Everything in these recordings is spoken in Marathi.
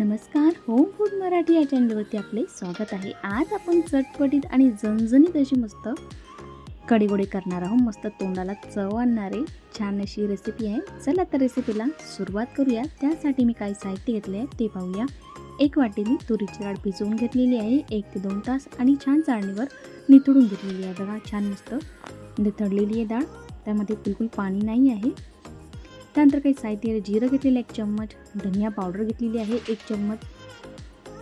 नमस्कार. होम फूड मराठी या चॅनलवरती आपले स्वागत आहे. आज आपण चटपटीत आणि झणझणीत अशी मस्त कढीगोडी करणार आहोत. मस्त तोंडाला चव आणणारे छान अशी रेसिपी आहे. चला तर रेसिपीला सुरुवात करूया. त्यासाठी मी काही साहित्य घेतले आहे. ते पाहूया. एक वाटी मी तुरीची डाळ भिजवून घेतलेली आहे. एक ते दोन तास आणि छान चाळणीवर निथळून घेतलेली आहे. बघा छान मस्त निथळलेली आहे डाळ. त्यामध्ये बिलकुल पाणी नाही आहे. त्यानंतर काही साहित्य आहे. जिरं घेतलेलं एक चम्मच धनिया पावडर घेतलेली आहे एक चम्मच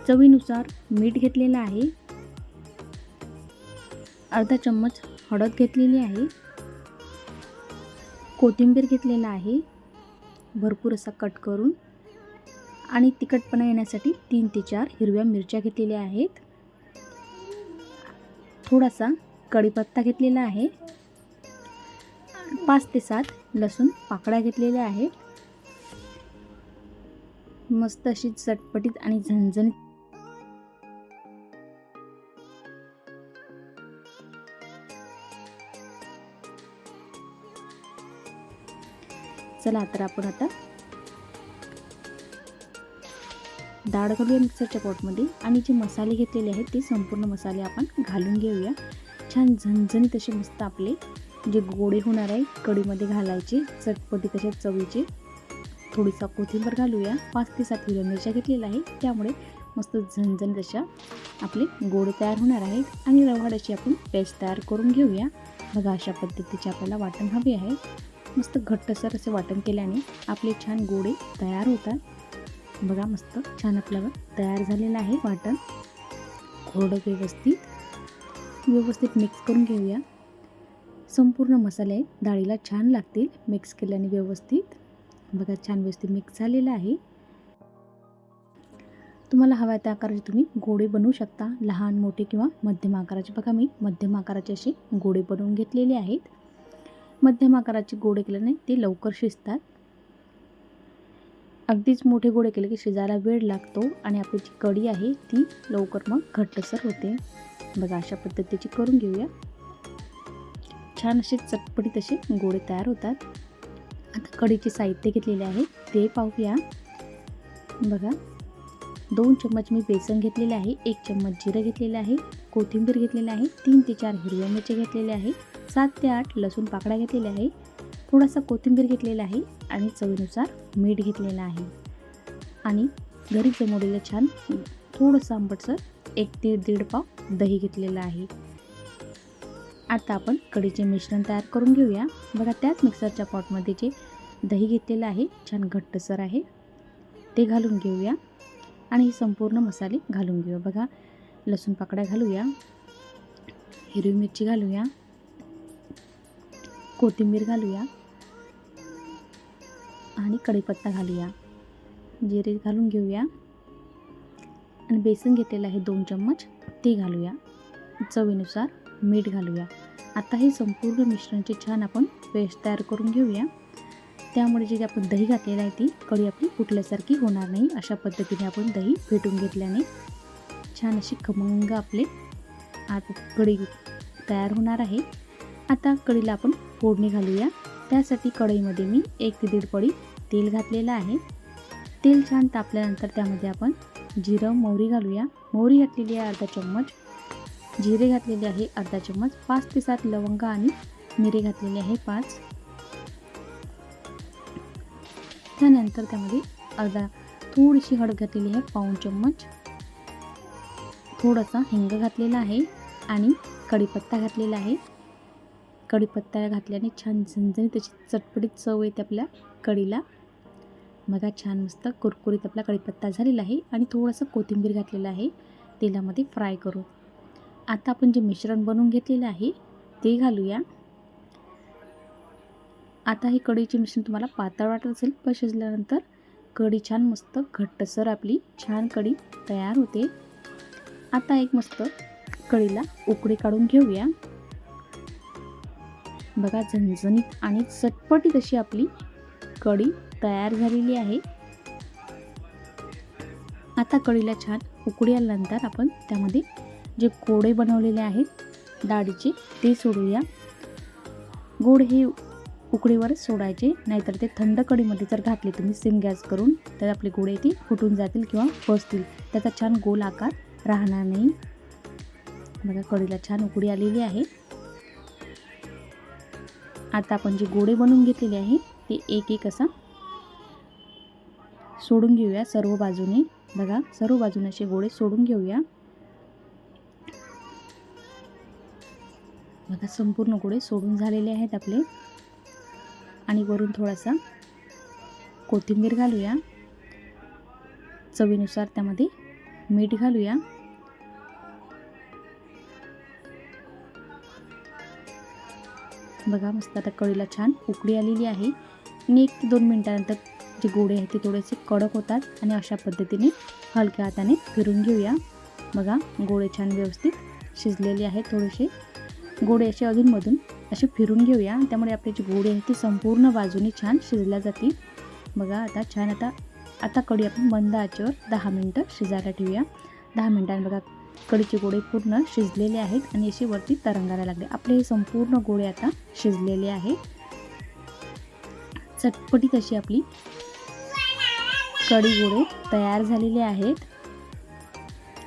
चवीनुसार मीठ घेतलेलं आहे अर्धा चम्मच हळद घेतलेली आहे कोथिंबीर घेतलेला आहे भरपूर असा कट करून आणि तिखटपणा येण्यासाठी तीन ते चार हिरव्या मिरच्या घेतलेल्या आहेत थोडासा कढीपत्ता घेतलेला आहे पाच ते सात लसूण पाकळ्या घेतलेल्या आहेत. मस्त अशी चटपटीत आणि झणझणीत चला तर आपण आता डाळ घालूया मिक्सरच्या पॉटमध्ये आणि जे मसाले घेतलेले आहेत ते संपूर्ण मसाले आपण घालून घेऊया. छान झणझणीत असे मस्त आपले जे गोडे होणार आहे कढीमध्ये घालायचे चटपटी तशा चवीचे. थोडीसा कोथिंबर घालूया. पाच ते सात हिरव्या मिरच्या घेतलेल्या आहे त्यामुळे मस्त झणझण तशा आपले गोडे तयार होणार आहेत. आणि रवाडाची आपण पेस्ट तयार करून घेऊया. बघा अशा पद्धतीचे आपल्याला वाटण हवे आहे. मस्त घट्टसर असे वाटण केल्याने आपले छान गोडे तयार होतात. बघा मस्त छान आपलं तयार झालेलं आहे वाटण. कोरडं व्यवस्थित व्यवस्थित मिक्स करून घेऊया. संपूर्ण मसाले डाळीला छान लागतील मिक्स केल्याने व्यवस्थित. बघा छान व्यवस्थित मिक्स झालेलं आहे. तुम्हाला हव्या त्या आकाराचे तुम्ही गोडे बनवू शकता. लहान मोठे किंवा मध्यम आकाराचे. बघा मी मध्यम आकाराचे असे गोडे बनवून घेतलेले आहेत. मध्यम आकाराचे गोडे केल्याने ते लवकर शिजतात. अगदीच मोठे गोडे केले की शिजायला वेळ लागतो आणि आपली जी कढी आहे ती लवकर मग घट्टसर होते. बघा अशा पद्धतीची करून घेऊया. छान असे चटपटीत असे गोडे तयार होतात. आता कढीचे साहित्य घेतलेले आहे. ते पाहूया. बघा. दोन चम्मच मी बेसन घेतलेले आहे. एक चम्मच जिरं घेतलेलं आहे. कोथिंबीर घेतलेलं आहे. तीन ते चार हिरव्या मिरच्या घेतलेल्या आहे. सात ते आठ लसूण पाकडा घेतलेल्या आहे. थोडासा कोथिंबीर घेतलेला आहे आणि चवीनुसार मीठ घेतलेलं आहे. आणि घरी जमवलेलं छान थोडंसं आंबटसर एक ते दीड पाव दही घेतलेलं आहे. आता आपण कढीचे मिश्रण तयार करून घेऊया. बघा त्याच मिक्सरच्या पॉटमध्ये जे दही घेतलेलं आहे छान घट्टसर आहे ते घालून घेऊया. आणि हे संपूर्ण मसाले घालून घेऊया. बघा लसूण पाकड्या घालूया हिरवी मिरची घालूया कोथिंबीर घालूया आणि कढीपत्ता घालूया. जिरे घालून घेऊया. आणि बेसन घेतलेलं आहे दोन चम्मच ते घालूया. चवीनुसार मीठ घालूया. आता हे संपूर्ण मिश्रणचे छान आपण पेस्ट तयार करून घेऊया. त्यामुळे जे आपण दही घातलेलं आहे ती कढी आपली फुटल्यासारखी होणार नाही. अशा पद्धतीने आपण दही फेटून घेतल्याने छान अशी खमंग आपले आत कढी तयार होणार आहे. आता कढीला आपण फोडणी घालूया. त्यासाठी कढईमध्ये मी एक ते दीड पडी तेल घातलेलं आहे. तेल छान तापल्यानंतर त्यामध्ये आपण जिरं मोहरी घालूया. मोहरी घातलेली आहे अर्धा चम्मच. जिरे घातलेले आहे अर्धा चम्मच पाच ते सात लवंग आणि मिरे घातलेले आहे पाच. त्यानंतर त्यामध्ये अर्धा थोडीशी हळद घातलेली आहे पाऊण चम्मच. थोडासा हिंग घातलेला आहे आणि कढीपत्ता घातलेला आहे. कढीपत्ता घातल्याने छान झणझणी त्याची चटपटीत चव येते आपल्या कढीला. बघा छान मस्त कुरकुरीत आपला कढीपत्ता झालेला आहे आणि थोडंसं कोथिंबीर घातलेला आहे. तेलामध्ये फ्राय करू. आता आपण जे मिश्रण बनवून घेतलेलं आहे ते घालूया. आता ही कढीचे मिश्रण तुम्हाला पातळ वाटत असेल पण शिजल्यानंतर कढी छान मस्त घट्टसर आपली छान कढी तयार होते. आता एक मस्त कढीला उकडी काढून घेऊया. बघा झणझणीत आणि चटपटीत अशी आपली कढी तयार झालेली आहे. आता कढीला छान उकडी आल्यानंतर आपण त्यामध्ये जे कोडे बनवलेले आहेत डाळीचे ते सोडूया. गोड हे उकडीवरच सोडायचे नाहीतर ते थंड कढीमध्ये जर घातले तुम्ही सिम गॅस करून तर आपले गोळे ती फुटून जातील किंवा फसतील त्याचा छान गोल आकार राहणार नाही. बघा कढीला छान उकडी आलेली आहे. आता आपण जे गोळे बनवून घेतलेले आहे ते एक एक असा सोडून घेऊया सर्व बाजूने. बघा सर्व बाजूने असे गोळे सोडून घेऊया. बघा संपूर्ण गोळे सोडून झालेले आहेत आपले. आणि वरून थोडासा कोथिंबीर घालूया. चवीनुसार त्यामध्ये मीठ घालूया. बघा मस्त आता कळीला छान उकळी आलेली आहे. आणि एक ते दोन मिनटानंतर जे गोळे आहेत ते थोडेसे कडक होतात आणि अशा पद्धतीने हलक्या हाताने फिरून घेऊया. बघा गोळे छान व्यवस्थित शिजलेले आहेत थोडेसे. गोडे असे अधूनमधून असे फिरून घेऊया. त्यामुळे आपले जे गोडे आहेत ते संपूर्ण बाजूने छान शिजल्या जातील. बघा आता छान आता आता कढी आपण मंद आचेवर दहा मिनटं शिजायला ठेवूया. दहा मिनटांनी बघा कढीचे गोडे पूर्ण शिजलेले आहेत आणि असे वरती तरंगायला लागले. आपले हे संपूर्ण गोळे आता शिजलेले आहे चटपटीत अशी आपली कढी गोळे तयार झालेले आहेत.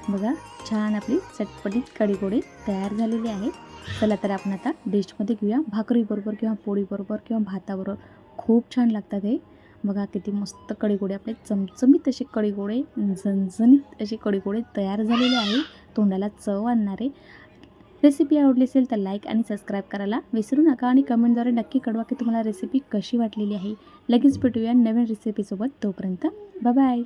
बघा छान आपली चटपटीत कढी गोळे तयार झालेले आहेत. चला तर आपण आता डिशमध्ये घेऊया. भाकरीबरोबर किंवा पोळीबरोबर किंवा भाताबरोबर खूप छान लागतात हे. बघा किती मस्त कढीगोळे आपले. चमचमीत असे कढीगोळे झणझणीत असे कढीगोळे तयार झालेले आहे. तोंडाला चव आणणारे रेसिपी आवडली असेल तर लाईक आणि सबस्क्राईब करायला विसरू नका आणि कमेंटद्वारे नक्की कळवा की तुम्हाला रेसिपी कशी वाटलेली आहे. लगेच भेटूया नवीन रेसिपीसोबत तोपर्यंत बाय